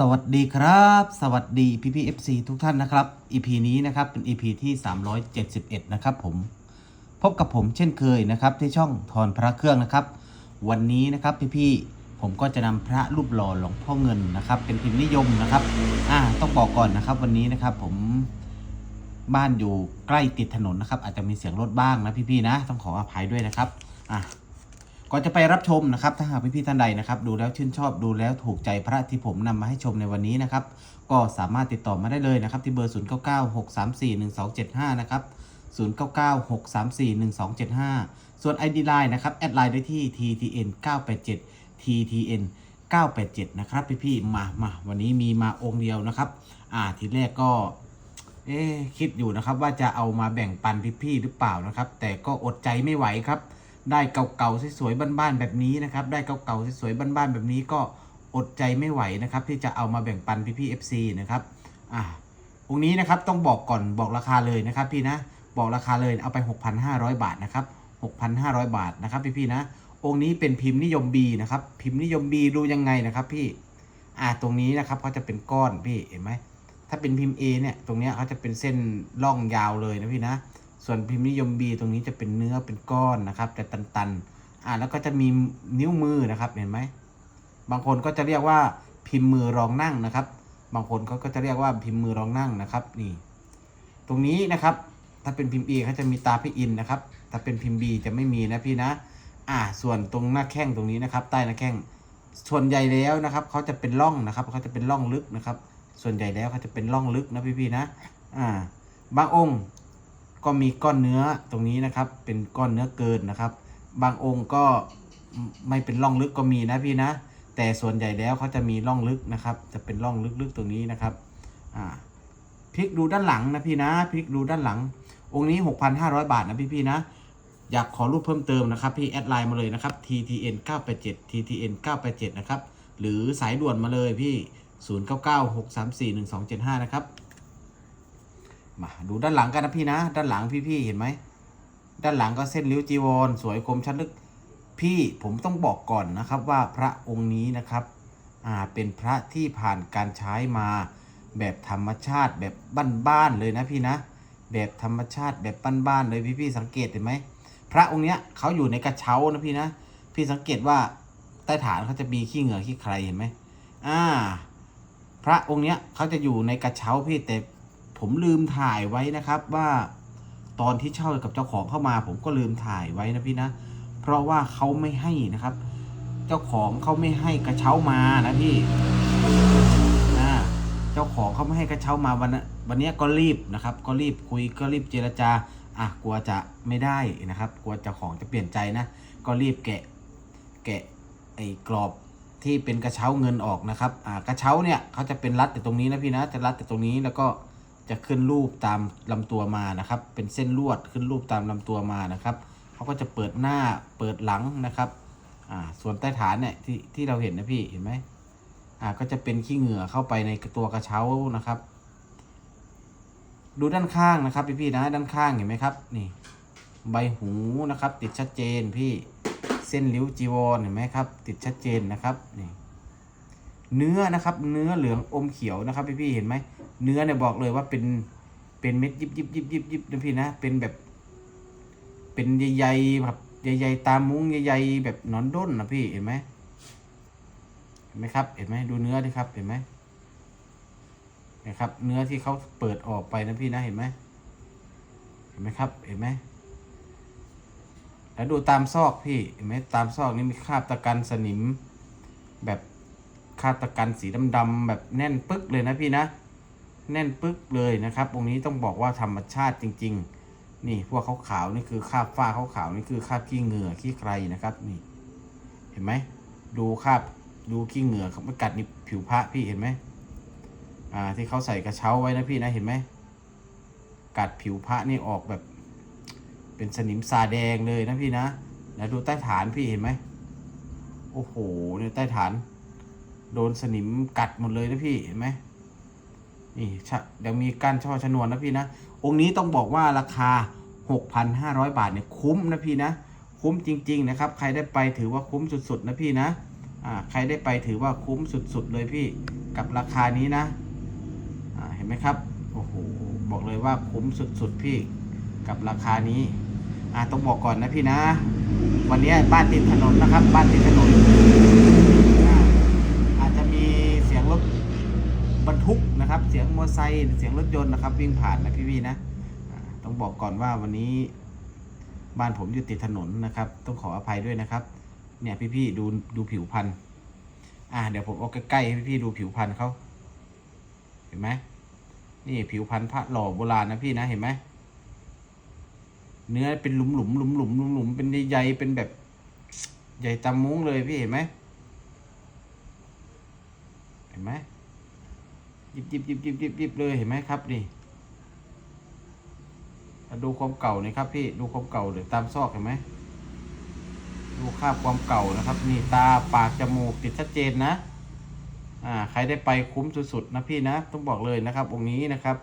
สวัสดีครับ สวัสดีพี่พีเอฟซีทุกท่านนะครับ EP นี้นะครับเป็น EP ที่ 371 นะครับผมพบกับผมเช่นเคยนะครับ ที่ช่องทอนพระเครื่องนะครับ วันนี้นะครับพี่พี่ผมก็จะนำพระรูปหล่อหลวงพ่อเงินนะครับ เป็นพิมพ์นิยมนะครับอ่าต้องบอกก่อนนะครับวันนี้นะครับผมบ้านอยู่ใกล้ติดถนนนะครับ อาจจะมีเสียงรถบ้างนะพี่พี่นะ ต้องขออภัยด้วยนะครับอะ ก่อนจะไปรับชมนะครับ ถ้าหากพี่ๆท่านใดนะครับ ดูแล้วชื่นชอบดูแล้วถูกใจพระที่ผมนำมาให้ชมในวันนี้นะครับ ก็สามารถติดต่อมาได้เลยนะครับ ที่เบอร์ 0 9 9 6 3 4 1 2 7 5 นะครับ 0 9 9 6 3 4 1 2 7 5 ส่วน ID Line นะครับ แอดไลน์ได้ที่ TTN 987 TTN 987 นะครับพี่ๆมามาวันนี้มีมาองค์เดียวนะครับ อ่าทีแรกก็เอ๊คิดอยู่นะครับว่าจะเอามาแบ่งปันพี่ๆหรือเปล่านะครับ แต่ก็อดใจไม่ไหวครับ ได้เก่าๆสวยๆบ้านๆแบบนี้นะครับ ได้เก่าๆสวยๆบ้านๆแบบนี้ก็อดใจไม่ไหวนะครับ ที่จะเอามาแบ่งปันพี่ๆ FC นะครับอ่าองค์นี้นะครับต้องบอกก่อนบอกราคาเลยนะครับ พี่นะบอกราคาเลยเอาไป 6,500 บาทนะครับ 6,500 บาทนะครับพี่ๆนะ องค์นี้เป็นพิมพ์นิยม B นะครับ พิมพ์นิยม B ดูยังไงนะครับพี่อ่าตรงนี้นะครับเขาจะเป็นก้อนพี่เห็นไหมถ้าเป็นพิมพ์ A เนี่ยตรงเนี้ยเขาจะเป็นเส้นล่องยาวเลยนะพี่นะ ส่วนพิมพ์นิยม B ตรงนี้จะเป็นเนื้อเป็นก้อนนะครับ แต่ตันๆอ่าแล้วก็จะมีนิ้วมือนะครับเห็นไหมบางคนก็จะเรียกว่าพิมพ์มือรองนั่งนะครับ บางคนเขาก็จะเรียกว่าพิมพ์มือรองนั่งนะครับนี่ ตรงนี้นะครับ ถ้าเป็นพิมพ์ A เขาจะมีตาพี่อินนะครับ ถ้าเป็นพิมพ์ B จะไม่มีนะพี่นะ อ่า ส่วนตรงหน้าแข้งตรงนี้นะครับ ใต้หน้าแข้งส่วนใหญ่แล้วนะครับเขาจะเป็นร่องนะครับเขาจะเป็นร่องลึกนะครับ ส่วนใหญ่แล้วเขาจะเป็นร่องลึกนะพี่ๆนะ อ่า บางองค์ ก็มีก้อนเนื้อตรงนี้นะครับ เป็นก้อนเนื้อเกินนะครับ บางองค์ก็ไม่เป็นร่องลึกก็มีนะพี่นะ แต่ส่วนใหญ่แล้วเขาจะมีร่องลึกนะครับ จะเป็นร่องลึกๆตรงนี้นะครับอ่าพลิกดูด้านหลังนะพี่นะพลิกดูด้านหลัง องค์นี้ 6,500 บาทนะพี่ๆนะอยากขอรูปเพิ่มเติมนะครับ พี่แอดไลน์มาเลยนะครับ TTN 987 TTN 987นะครับหรือสายด่วนมาเลยพี่ 0996341275 นะครับ มาดูด้านหลังกันนะพี่นะ ด้านหลังพี่ๆเห็นไหม ด้านหลังก็เส้นริ้วจีวร สวยคมชัดลึก พี่ผมต้องบอกก่อนนะครับว่าพระองค์นี้นะครับ อ่า เป็นพระที่ผ่านการใช้มาแบบธรรมชาติแบบบ้านๆเลยนะพี่นะ แบบธรรมชาติแบบบ้านๆเลยพี่ๆสังเกตเห็นไหม พระองค์เนี้ยเขาอยู่ในกระเช้านะพี่นะ พี่สังเกตว่าใต้ฐานเขาจะมีขี้เหงื่อขี้ใครเห็นไหมอ่า พระองค์เนี้ยเขาจะอยู่ในกระเช้าพี่แต่ ผมลืมถ่ายไว้นะครับว่าตอนที่เช่ากับเจ้าของเข้ามา ผมก็ลืมถ่ายไว้นะพี่นะ เพราะว่าเขาไม่ให้นะครับ เจ้าของเขาไม่ให้กระเช้ามานะพี่อ่าเจ้าของเขาไม่ให้กระเช้ามาวันวันนี้ก็รีบนะครับ ก็รีบคุยก็รีบเจรจาอะกลัวจะไม่ได้นะครับ กลัวเจ้าของจะเปลี่ยนใจนะ ก็รีบแกะแกะไอ้กรอบที่เป็นกระเช้าเงินออกนะครับ อ่ากระเช้าเนี่ยเขาจะเป็นรัดแต่ตรงนี้นะพี่นะจะรัดแต่ตรงนี้แล้วก็ จะขึ้นรูปตามลำตัวมานะครับ เป็นเส้นลวดขึ้นรูปตามลำตัวมานะครับเขาก็จะเปิดหน้าเปิดหลังนะครับอ่าส่วนใต้ฐานเนี่ยที่ที่เราเห็นนะพี่เห็นไหมอ่าก็จะเป็นขี้เหงื่อเข้าไปในตัวกระเช้านะครับ ดูด้านข้างนะครับพี่พี่ๆนะด้านข้างเห็นไหมครับ นี่ ใบหูนะครับ ติดชัดเจนพี่เส้นริ้วจีวรเห็นไหมครับ ติดชัดเจนนะครับนี่เนื้อนะครับ เนื้อเหลืองอมเขียวนะครับ พี่พี่ๆเห็นไหม เนื้อเนี่ยบอกเลยว่าเป็นเป็นเม็ดยิบยิบยิบยิบยิบนะพี่นะเป็นแบบ เป็นใหญ่ๆแบบใหญ่ๆตามมุ้งใหญ่ๆแบบนอนด้นนะพี่เห็นไหมเห็นไหมครับ เห็นไหมดูเนื้อดิครับ เห็นไหมนะครับ เนื้อที่เขาเปิดออกไปนะพี่นะเห็นไหมเห็นไหมครับ เห็นไหมแล้วดูตามซอกพี่เห็นไหมตามซอกนี้มีคราบตะกันสนิม แบบคราบตะกันสีดำๆแบบแน่นปึ๊กเลยนะพี่นะ แน่นปึ๊กเลยนะครับตรงนี้ต้องบอกว่าธรรมชาติจริง ๆ นี่พวกขาวๆนี่คือคาบฝ้าขาวๆนี่คือคาบขี้เหงื่อขี้ใครนะครับนี่ เห็นไหมดูคาบดูขี้เหงื่อเขาไม่กัดนี่ผิวพระพี่เห็นไหมอ่าที่เขาใส่กระเช้าไว้นะพี่นะเห็นไหมกัดผิวพระนี่ออกแบบ เป็นสนิมซาแดงเลยนะพี่นะแล้วดูใต้ฐานพี่เห็นไหมโอ้โหเนี่ยใต้ฐาน โดนสนิมกัดหมดเลยนะพี่เห็นไหม นี่เดี๋ยวมีกานช่อชนวนนะพี่นะ องค์นี้ต้องบอกว่าราคา 6,500 บาทเนี่ยคุ้มนะพี่นะ คุ้มจริง ๆ นะครับ ใครได้ไปถือว่าคุ้มสุด ๆ นะพี่นะอ่าใครได้ไปถือว่าคุ้มสุด ๆ เลยพี่กับราคานี้นะอ่าเห็นไหมครับโอ้โหบอกเลยว่าคุ้มสุด ๆ พี่กับราคานี้อ่าต้องบอกก่อนนะพี่นะ วันนี้บ้านติดถนนนะครับ บ้านติดถนนอ่าอาจจะมีเสียงรถ บรรทุกนะครับ เสียงมอเตอร์ไซค์เสียงรถยนต์นะครับ วิ่งผ่านนะพี่ๆนะต้องบอกก่อนว่าวันนี้บ้านผมอยู่ติดถนนนะครับ ต้องขออภัยด้วยนะครับ เนี่ยพี่ๆดูดูผิวพันธุ์อ่าเดี๋ยวผมเอาใกล้ๆให้พี่ๆดูผิวพันธุ์เขาเห็นไหมนี่ผิวพันธุ์พระหล่อโบราณนะพี่นะเห็นไหมเนื้อเป็นหลุมหลุมหลุมหลุมหลุมหลุมเป็นใยๆเป็นแบบใหญ่ตามมุ้งเลยพี่เห็นไหมเห็นไหม ยิบยิบยิบยิบยิบยิบเลยเห็นไหมครับนี่ดูความเก่านี่ครับพี่ดูความเก่าเลยตามซอกเห็นไหมดูคาบความเก่านะครับ นี่ตาปากจมูกติดชัดเจนนะ อ่า ใครได้ไปคุ้มสุดๆนะพี่นะ ต้องบอกเลยนะครับองค์นี้นะครับ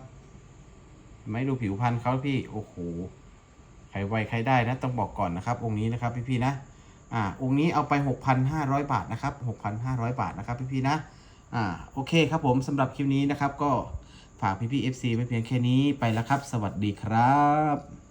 ไม่ดูผิวพรรณเขาพี่โอ้โหใครไวใครได้นะต้องบอกก่อนนะครับ องค์นี้นะครับพี่ๆนะ อ่า องค์นี้เอาไป 6,500 บาทนะครับ 6,500 บาทนะครับพี่ๆนะ อ่าโอเคครับผมสำหรับคลิปนี้นะครับ ก็ฝากพี่พี่เอฟซีไว้เพียงแค่นี้ไปแล้วครับ สวัสดีครับ